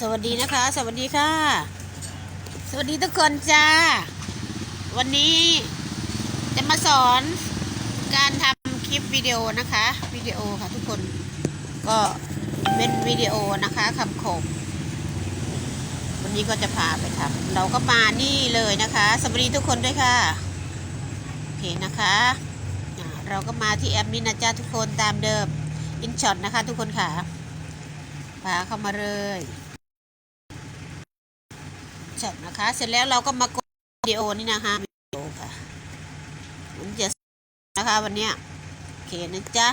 สวัสดีนะคะ สวัสดีค่ะ สวัสดีทุกคนจ้า วันนี้จะมาสอนการทำคลิปวิดีโอนะคะวิดีโอค่ะทุกคนก็เป็นวิดีโอนะคะคำคมวันนี้ก็จะพาไปทำเราก็มานี่เลยนะคะ สวัสดีทุกคนด้วยค่ะโอเคนะคะ เราก็มาที่แอปนี้นะจ๊ะทุกคนตามเดิมอินช็อตนะคะทุกคนค่ะพาเข้ามาเลย จัดนะคะ เสร็จแล้วเราก็มากดวิดีโอนี่นะคะวิดีโอค่ะมันจะนะคะวันนี้โอเคนะจ๊ะ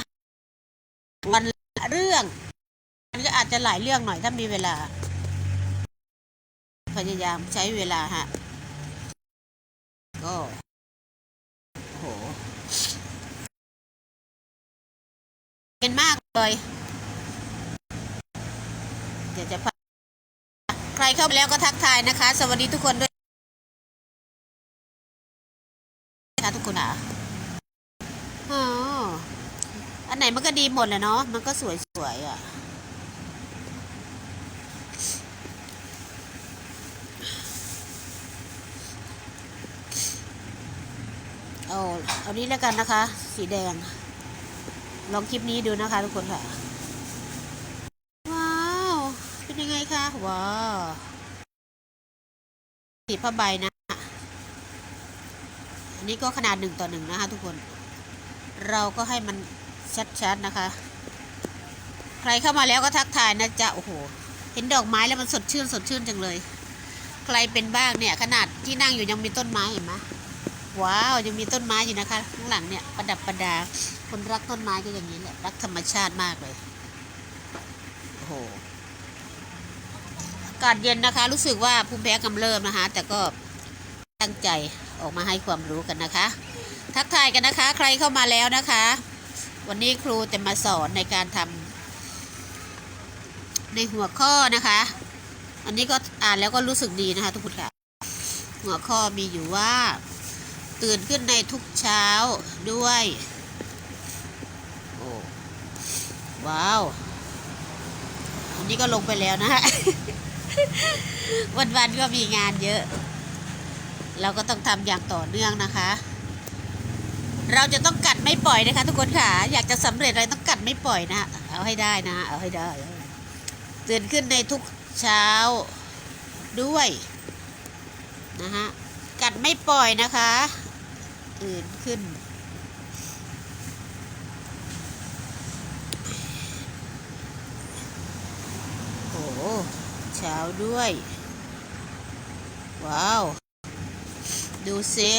วันเรื่องมันก็อาจจะหลายเรื่องหน่อยถ้ามีเวลา พยายามใช้เวลาฮะก็โอ้โหเป็นมากเลย เดี๋ยวจะพา ใครเข้าไปแล้วก็ทักทายนะคะ สวัสดีทุกคนด้วยนะคะทุกคนอะอ๋ออันไหนมันก็ดีหมดแหละเนาะ มันก็สวยๆอะ เอาเอานี้แล้วกันนะคะ สีแดง ลองคลิปนี้ดูนะคะทุกคนค่ะ ว้าว เป็นยังไงคะ ว้าว สีผ้าใบนะ อันนี้ก็ขนาดหนึ่งต่อหนึ่งนะคะทุกคน เราก็ให้มันชัดๆนะคะ ใครเข้ามาแล้วก็ทักทายนะจ๊ะ โอ้โห เห็นดอกไม้แล้วมันสดชื่นสดชื่นจังเลย ใครเป็นบ้างเนี่ย ขนาดที่นั่งอยู่ยังมีต้นไม้เห็นไหมว้าวยังมีต้นไม้อยู่นะคะ ข้างหลังเนี่ยประดับประดา คนรักต้นไม้ก็อย่างนี้แหละ รักธรรมชาติมากเลย โอ้โหากาศเย็นนะคะ รู้สึกว่าภูมิแพ้กำเริบนะคะ แต่ก็ตั้งใจออกมาให้ความรู้กันนะคะ ทักทายกันนะคะ ใครเข้ามาแล้วนะคะ วันนี้ครูจะมาสอนในการทำในหัวข้อนะคะ อันนี้ก็อ่านแล้วก็รู้สึกดีนะคะ ทุกคนค่ะ หัวข้อมีอยู่ว่า ตื่นขึ้นในทุกเช้าด้วยโอ้ว้าว อันนี้ก็ลงไปแล้วนะฮะ วันๆก็มีงานเยอะ เราก็ต้องทำอย่างต่อเนื่องนะคะ เราจะต้องกัดไม่ปล่อยนะคะ ทุกคนค่ะอยากจะสำเร็จอะไรต้องกัดไม่ปล่อยนะเอาให้ได้นะ เอาให้ได้ตื่นขึ้นในทุกเช้าด้วยนะฮะกัดไม่ปล่อยนะคะตื่นขึ้น โอ้ เช้าด้วย ว้าว ดูซิ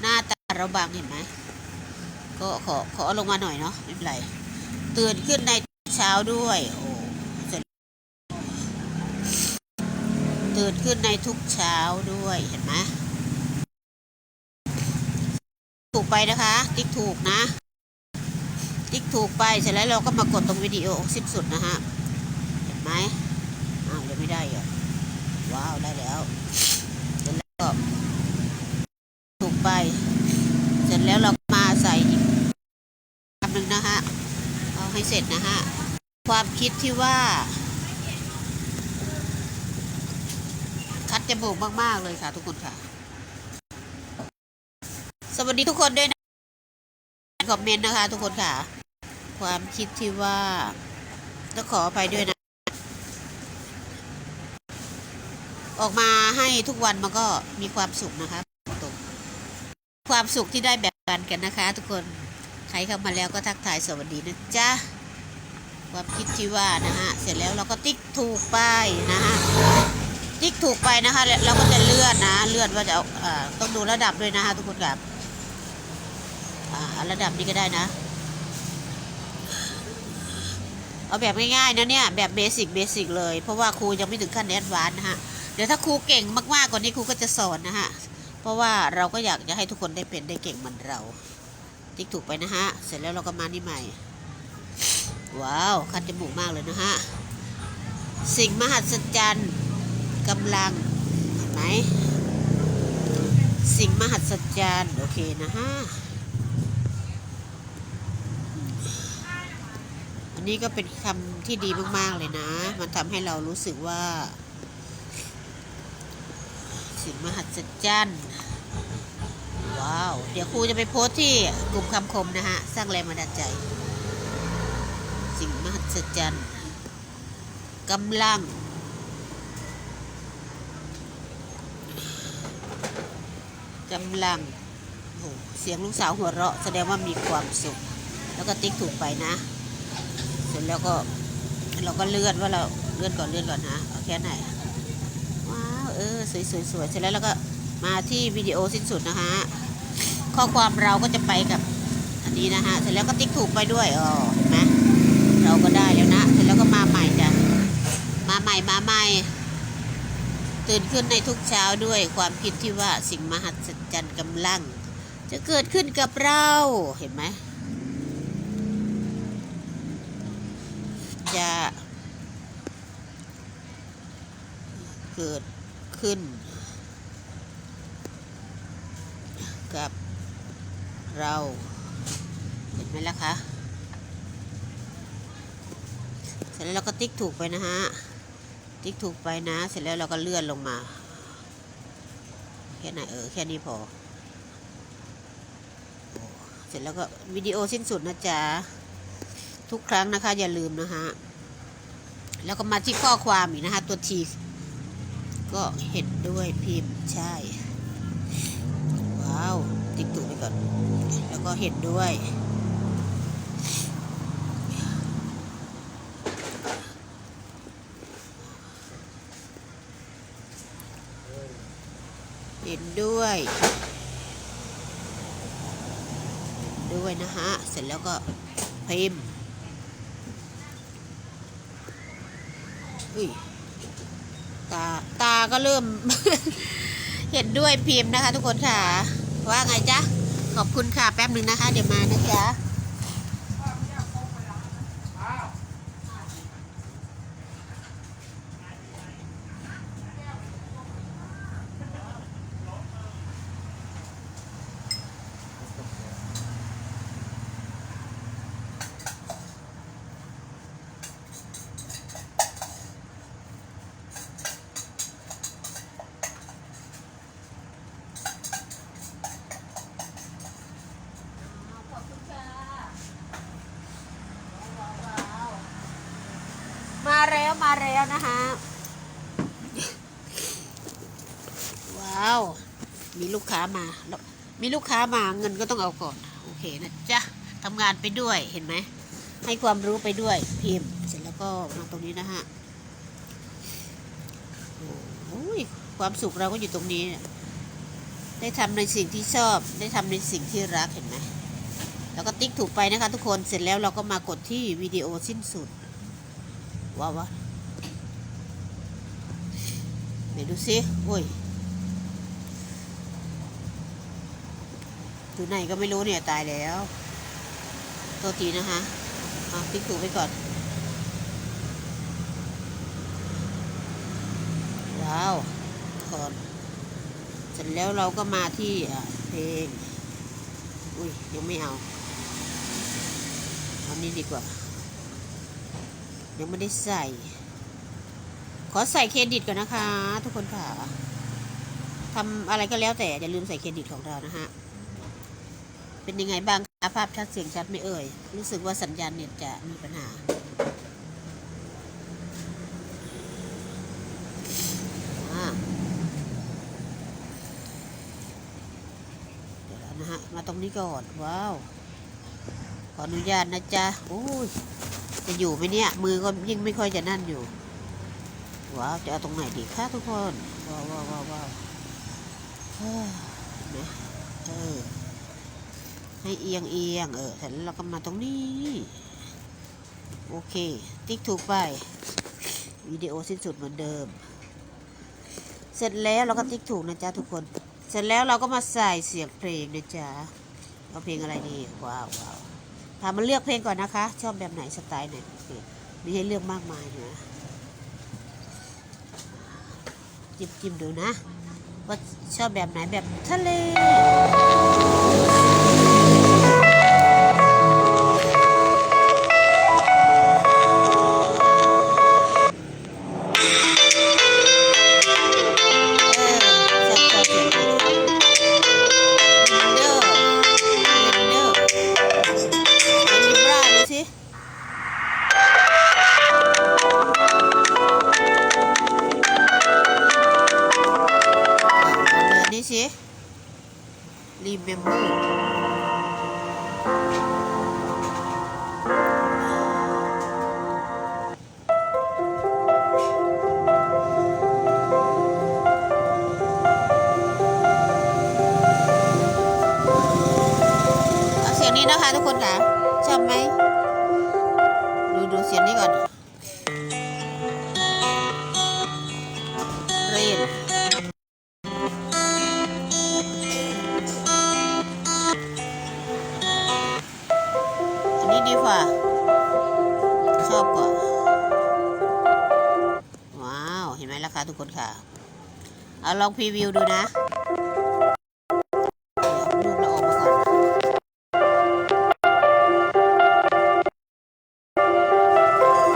หน้าตาเราบางเห็นไหม ก็ขอขอลงมาหน่อยเนาะไม่เป็นไรตื่นขึ้นในเช้าด้วย โอ้เตื่นขึ้นในทุกเช้าด้วยเห็นไหมถูกไปนะคะ ติ๊กถูกนะ ติ๊กถูกไปเสร็จแล้วเราก็มากดตรงวิดีโอสิ้นสุดนะฮะเห็นไหม ไม่ได้เหรอว้าวได้แล้ว เสร็จแล้วก็ถูกไป เสร็จแล้วเรามาใส่อีกคำหนึ่งนะฮะ เอาให้เสร็จนะฮะ ความคิดที่ว่า คัดจมูกมาก ๆ เลยค่ะทุกคนค่ะ สวัสดีทุกคนด้วยนะคอมเมนต์นะคะ ทุกคนค่ะ ความคิดที่ว่าต้องขออภัยด้วยนะ ออกมาให้ทุกวันมันก็มีความสุขนะคะตรงความสุขที่ได้แบ่งปันกันนะคะ ทุกคนใครเข้ามาแล้วก็ทักทายสวัสดีนะจ๊ะความคิดที่ว่านะฮะเสร็จแล้วเราก็ติ๊กถูกไปนะฮะติ๊กถูกไปนะคะแล้วเราก็จะเลื่อนนะเลื่อนว่าจะเอาต้องดูระดับด้วยนะคะทุกคนครับอ่าระดับนี้ก็ได้นะ เอาแบบง่ายๆนะเนี่ยแบบเบสิกเบสิกเลย เพราะว่าครูยังไม่ถึงขั้นแอดวานนะฮะ เดี๋ยวถ้าครูเก่งมากๆกว่านี้ครูก็จะสอนนะฮะ เพราะว่าเราก็อยากจะให้ทุกคนได้เป็นได้เก่งเหมือนเรา ติ๊กถูกไปนะฮะ เสร็จแล้วเราก็มานี่ใหม่ ว้าวคัดจมูกมากเลยนะฮะ สิ่งมหัศจรรย์กำลังเห็นไหมสิ่งมหัศจรรย์โอเคนะฮะ อันนี้ก็เป็นคำที่ดีมากๆเลยนะ มันทำให้เรารู้สึกว่า สิ่งมหัศจรรย์ว้าว เดี๋ยวครูจะไปโพสที่กลุ่มคำคมนะฮะ สร้างแรงบันดาลใจ สิ่งมหัศจรรย์กำลัง กำลังโอ้เสียงลูกสาวหัวเราะ แสดงว่ามีความสุข แล้วก็ติ๊กถูกไปนะ เสร็จแล้วก็เราก็เลื่อนว่าเราเลื่อนก่อนเลื่อนก่อนนะ เอาแค่ไหน สวยสวยสวยเสร็จแล้วเราก็มาที่วิดีโอสิ้นสุดนะฮะข้อความเราก็จะไปกับอันนี้นะฮะเสร็จแล้วก็ติ๊กถูกไปด้วยอ๋อเห็นไหมเราก็ได้แล้วนะ เสร็จแล้วก็มาใหม่จ้ะมาใหม่มาใหม่ ตื่นขึ้นในทุกเช้าด้วยความคิดที่ว่าสิ่งมหัศจรรย์กำลัง จะเกิดขึ้นกับเราเห็นไหมจะเกิด ขึ้น กับเรา เห็นไหมล่ะคะเสร็จแล้วเราก็ติ๊กถูกไปนะฮะ ติ๊กถูกไปนะ เสร็จแล้วเราก็เลื่อนลงมา แค่ไหนเออ แค่นี้พอ เสร็จแล้วก็วิดีโอสิ้นสุดนะจ๊ะ ทุกครั้งนะคะ อย่าลืมนะฮะแล้วก็มาที่ข้อความอีกนะคะ ตัวที ก็เห็นด้วยพิมพ์ใช่ ว้าว ติ๊กถูกไปก่อน แล้วก็เห็นด้วย เห็นด้วยด้วยนะฮะ เสร็จแล้วก็พิมพ์อุ้ย ก็เริ่ม เห็นด้วยพิมพ์นะคะ ทุกคนค่ะ ว่าไงจ๊ะ ขอบคุณค่ะแป๊บหนึ่งนะคะ เดี๋ยวมานะจ๊ะ ขอบคุณค่ะ มาแล้วมาแล้ ว้าว มีลูกค้ามาแล้วมีลูกค้ามาเงินก็ต้องเอาก่อน โอเคนะจ๊ะทำงานไปด้วยเห็นไหม ให้ความรู้ไปด้วยพิมพ์ เสร็จแล้วก็มาตรงนี้นะฮะโอ้ยความสุขเราก็อยู่ตรงนี้ ได้ทำในสิ่งที่ชอบ ได้ทำในสิ่งที่รักเห็นไหมแล้วก็ติ๊กถูกไปนะคะทุกคนเสร็จแล้วเราก็มากดที่วิดีโอสิ้นสุดว้าว วะไหนดูซิโอ้ยอยู่ไหนก็ไม่รู้เนี่ยตายแล้วตัวทีนะคะเอาติ๊กถูไปก่อนว้าวก่อนเสร็จแล้วเราก็มาที่เพลงอุ้ยยังไม่เอาเอานี้ดีกว่า ยังไม่ได้ใส่ อใส่เครดิตก่อนนะคะ ทุกคนค่ะทำอะไรก็แล้วแต่อย่าลืมใส่เครดิตของเรานะฮะ เป็นยังไงบ้างคะภาพชัดเสียงชัดไม่เอ่ย รู้สึกว่าสัญญาณเน็ตจะมีปัญหาอ่าเดี๋ยวแล้วนะฮะ มาตรงนี้ก่อน ว้าว ขออนุญาตนะจ๊ะ โอ้ย จะอยู่ไหมเนี่ย มือก็ยิ่งไม่ค่อยจะนั่นอยู่ ว้าวจะเอาตรงไหนดีคะทุกคนว้าวว้าวว้าวว้าวเฮ้ยเห็นไหมเออให้เอียงเอียงเออเสร็จแล้วเราก็มาตรงนี้ โอเค ติ๊กถูกไปวิดีโอสิ้นสุดเหมือนเดิม เสร็จแล้วเราก็ติ๊กถูกนะจ๊ะทุกคน เสร็จแล้วเราก็มาใส่เสียงเพลงนะจ๊ะเอาเพลงอะไรดีว้าวว้าวถามมาเลือกเพลงก่อนนะคะ ชอบแบบไหนสไตล์ไหนโอเคมีให้เลือกมากมายนะ จิ้มจิ้มดูนะ ว่าชอบแบบไหนแบบทะเล เอาลองพรีวิวดูนะเดี๋ยวเอารูปเราออกมาก่อน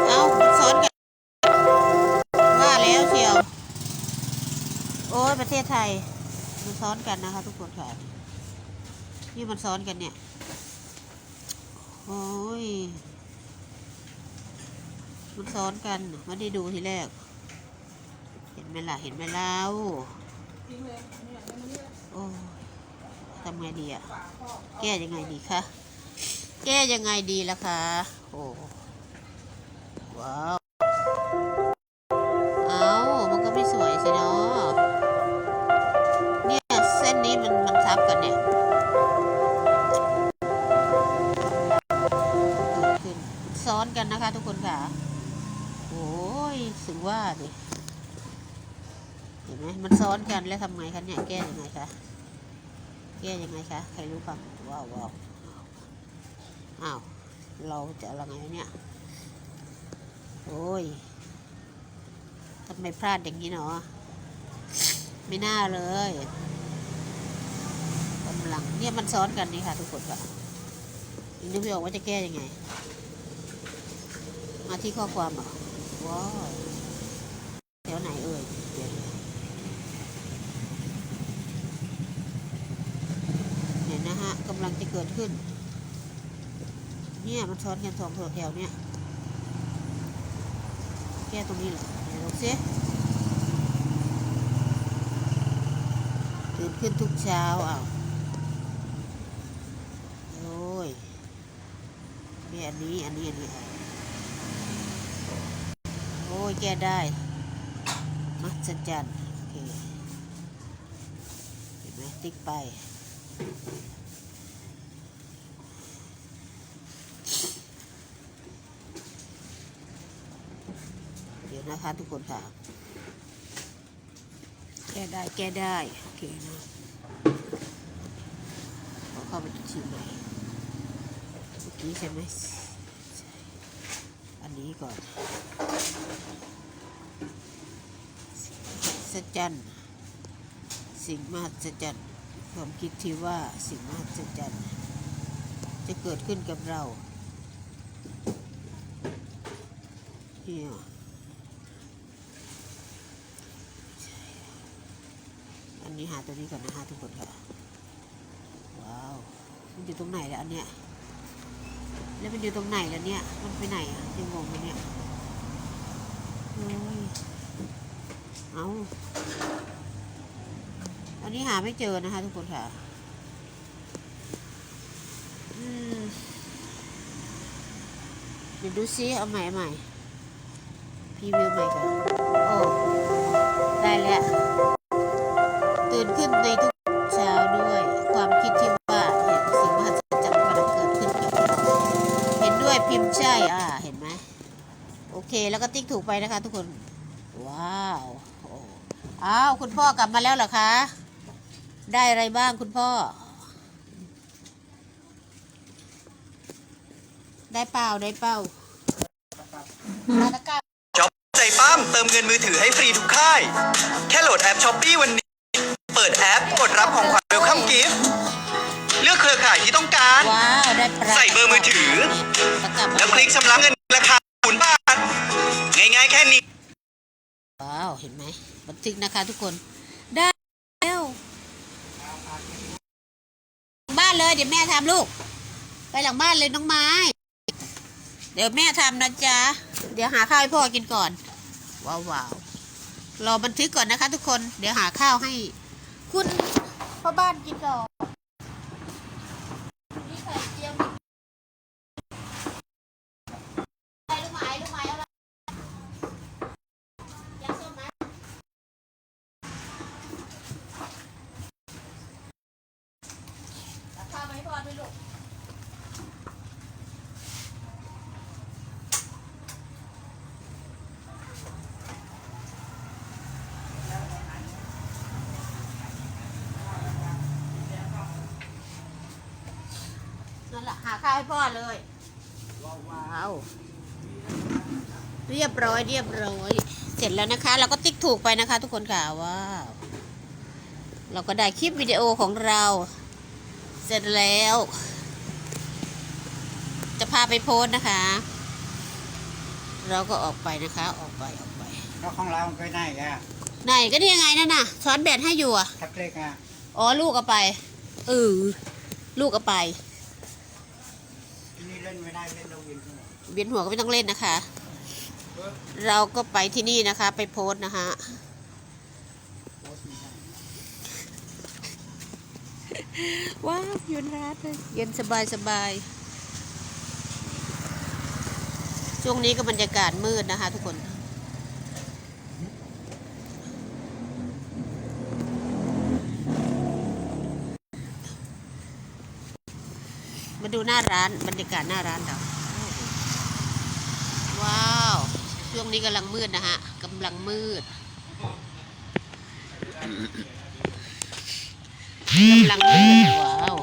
เอาซ้อนกัน ว่าแล้วเชียว โอ้ยประเทศไทยมันซ้อนกันนะคะทุกคนค่ะ นี่มันซ้อนกันเนี่ย โอ้ยมันซ้อนกัน ไม่ได้ดูทีแรก ห็นไหมล่ะ เห็นไหมแล่าโอ้ทำไงดีอะแก้ยังไงดีคะ แก้ยังไงดีล่ะคะ โอ้ ซ้อนกันแล้วทำไงคะเนี่ยแก้ยังไงคะแก้ยังไงคะใครรู้บ้างว้าวว้าวอ้าว เราจะอาไงเนี่ย โอ้ยทำไมพลาดอย่างนี้เนาะไม่น่าเลยกำลังเนี่ยมันซ้อนกันนี่ค่ะ ทุกคนค่ะยังนึกไม่ออกว่าจะแก้ยังไง มาที่ข้อความเหรอว้าวแถวไหนเอ่ยเดี๋ยวเห็นนะฮะกำลังจะเกิดขึ้น เนี่ยมันซ้อนกันสองแถวเนี่ยแก้ตรงนี้เหรอไหนลองสิตื่นขึ้นทุกเช้าอ้าวโอ้ยนี่อันนี้ อันนี้ อันนี้ โอ้ย แก้ได้มหัศจรรย์โอเคเห็นไหมติ๊กไป เดี๋ยว นะคะ ทุกคนค่ะ แก้ได้แก้ได้ โอเคนะขอเข้าไปดูทีใหม่เมื่อกี้ใช่ไหมใช่อันนี้ก่อนมหัศจรรย์สิ่งมหัศจรรย์ความคิดที่ว่าสิ่งมหัศจรรย์จะเกิดขึ้นกับเราเนี่ย อันนี้หาตัวนี้ก่อนนะฮะทุกคนค่ะว้าวมันอยู่ตรงไหนแล้วอันเนี้ยแล้วมันอยู่ตรงไหนแล้วเนี่ย มันไปไหนอะยังงงเลยเนี่ยโอ้ยเอาอันนี้หาไม่เจอนะคะทุกคนค่ะอืมเดี๋ยวดูซิเอาใหม่เอาใหม่พรีวิวใหม่ก่อน โอ้ ได้แล้ว ขึ้นในทุกเช้าด้วย ความคิดที่ว่าเห็นสิ่งมหัศจรรย์กำลังเกิดขึ้นกับเราเห็นด้วยพิมพ์ใช่อ่าเห็นไหมโอเคแล้วก็ติ๊กถูกไปนะคะ ทุกคน ว้าวอ้าวคุณพ่อกลับมาแล้วเหรอคะ ได้อะไรบ้างคุณพ่อ ได้เปล่าได้เปล่ามาตะกร้าช็อปใจปั้มเติมเงินมือถือให้ฟรีทุกค่าย แค่โหลดแอปช้อปปี้วันนี้ ปิดแอป กดรับของขวัญเวลคัมกิฟต์เลือกเครือข่ายที่ต้องการ ว้าวได้ปลาใส่เบอร์มือถือตะกร้ามาแล้วคลิกชำระเงินราคาศูนย์บาท ง่ายๆแค่นี้ ว้าว เห็นไหมบันทึกนะคะทุกคน ได้แล้ว บ้านเลยเดี๋ยวแม่ทำลูก ไปหลังบ้านเลยน้องไม้ เดี๋ยวแม่ทำนะจ๊ะ เดี๋ยวหาข้าวให้พ่อกินก่อน ว้าวว้าวรอบันทึกก่อนนะคะทุกคน เดี๋ยวหาข้าวให้ คุณพ่อบ้านกินต่อนนี่ไข่เจียวไปลูกไม้ลูกไม้เอาอะไรยาส้มไหม ตักข้าวมาให้พ่อด้วยลูก นั้นแหละหาข้าว ให้พ่อเลย ว้าว เรียบร้อยเรียบร้อย เสร็จแล้วนะคะ เราก็ติ๊กถูกไปนะคะ ทุกคนค่ะว้าวเราก็ได้คลิปวิดีโอของเรา เสร็จแล้ว จะพาไปโพสต์นะคะ เราก็ออกไปนะคะออกไปออกไปแล้วของเรามันไปไหนอะไหนก็นี่ยังไงนั่นน่ะช้อนแบตให้อยู่อะทักเล็กอะอ๋อลูกเอาไปเออลูกเอาไปที่นี่เล่นไม่ได้เล่นแล้วเวียนหัวเวียนหัวก็ไม่ต้องเล่นนะคะ เราก็ไปที่นี่นะคะ ไปโพสนะคะว้าวเย็นร้านเลยเย็นสบายสบายช่วงนี้ก็บรรยากาศมืดนะคะทุกคน ดูหน้าร้านบรรยากาศหน้าร้านเราว้าว ช่วงนี้กำลังมืดนะฮะกำลังมืดกำลังมืดว้าว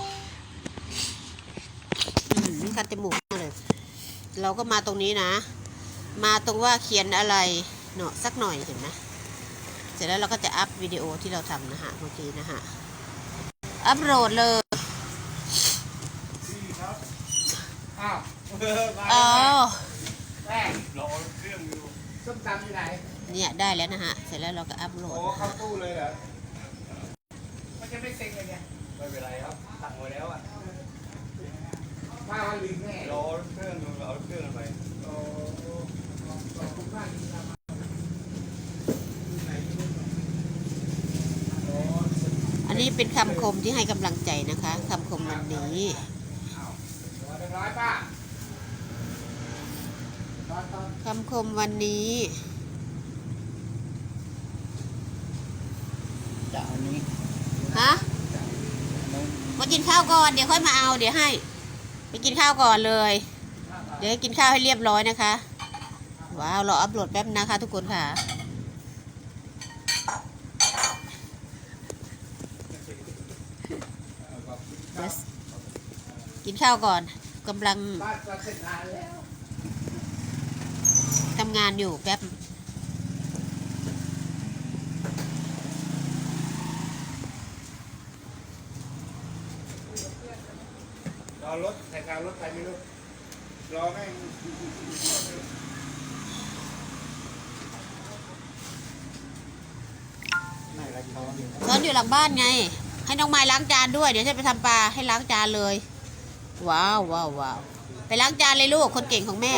นี่คัดจมูกมากเลย เราก็มาตรงนี้นะ มาตรงว่าเขียนอะไรเนาะสักหน่อยเห็นไหมเสร็จแล้วเราก็จะอัพวิดีโอที่เราทำนะฮะเมื่อกี้นะฮะ อัพโหลดเลย อ้าวเออมาอ๋อแม่รอเครื่องอยู่ส้มตำอยู่ไหนเนี่ยได้แล้วนะฮะ เสร็จแล้วเราก็อัพโหลโอ้ดเข้าตู้เลยเหรอมันจะไม่เซ็งเลยเนี่ยไม่เป็นไรครับสั่งไว้แล้วอะป้าวันลืมแม่รอเครื่องเอาเครื่องไปโอ้ขอบคุณมากที่ทำมาไหนโอ้อันนี้เป็นคำคมที่ให้กำลังใจนะคะคำคมวันนี้เรียบร้อยป้าตอนตอนคำคมวันนี้จะเอานี้ฮะมากินข้าวก่อนเดี๋ยวค่อยมาเอาเดี๋ยวให้ ไปกินข้าวก่อนเลย เดี๋ยวให้กินข้าวให้เรียบร้อยนะคะ ว้าวรออัพโหลดแป๊บนะคะ ทุกคนค่ะ Yes กินข้าวก่อน กำลังบ้านก็เสร็จนานแล้วทำงานอยู่แป๊บรอรถแต่การรถไปไม่รู้รอแม่งไม่ละช้อนอยู่ช้อนอยู่หลังบ้านไง ให้น้องไม้ล้างจานด้วย เดี๋ยวฉันไปทำปลาให้ล้างจานเลย ว้าวว้าวว้าวไปล้างจานเลยลูกคนเก่งของแม่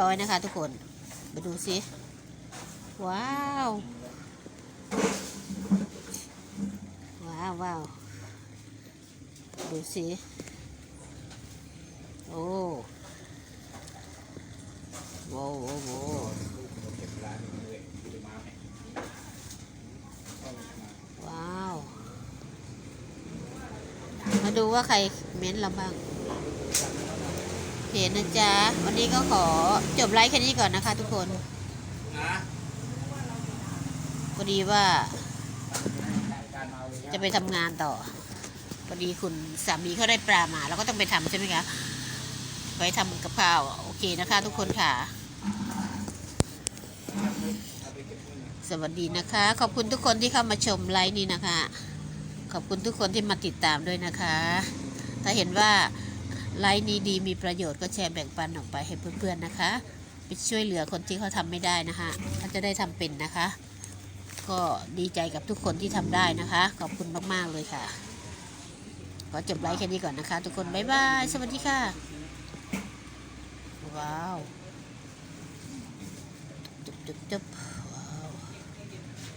ร้อยนะคะทุกคนมาดูสิว้าว ว้าวว้าวดูสิโอ้โว้โว้โว้เก็บว้าว มาดูว่าใครเม้นเราบ้าง นะจ๊ะ วันนี้ก็ขอจบไลฟ์แค่นี้ก่อนนะคะทุกคนพอดีว่า จะไปทำงานต่อพอดีคุณสามีเขาได้ปลามาเราก็ต้องไปทำใช่ไหมคะ ไปทำกับข้าวโอเคนะคะ ทุกคนค่ะ สวัสดีนะคะ ขอบคุณทุกคนที่เข้ามาชมไลฟ์นี้นะคะ ขอบคุณทุกคนที่มาติดตามด้วยนะคะ ถ้าเห็นว่า ไลฟ์นี้ดีมีประโยชน์ก็แชร์แบ่งปันออกไปให้เพื่อนๆนะคะไปช่วยเหลือคนที่เขาทำไม่ได้นะคะเขาจะได้ทำเป็นนะคะ ก็ดีใจกับทุกคนที่ทำได้นะคะ ขอบคุณมากๆเลยค่ะขอจบไลฟ์แค่นี้ก่อนนะคะ ทุกคนบ๊ายบายสวัสดีค่ะ ว้าวจุบจบจบ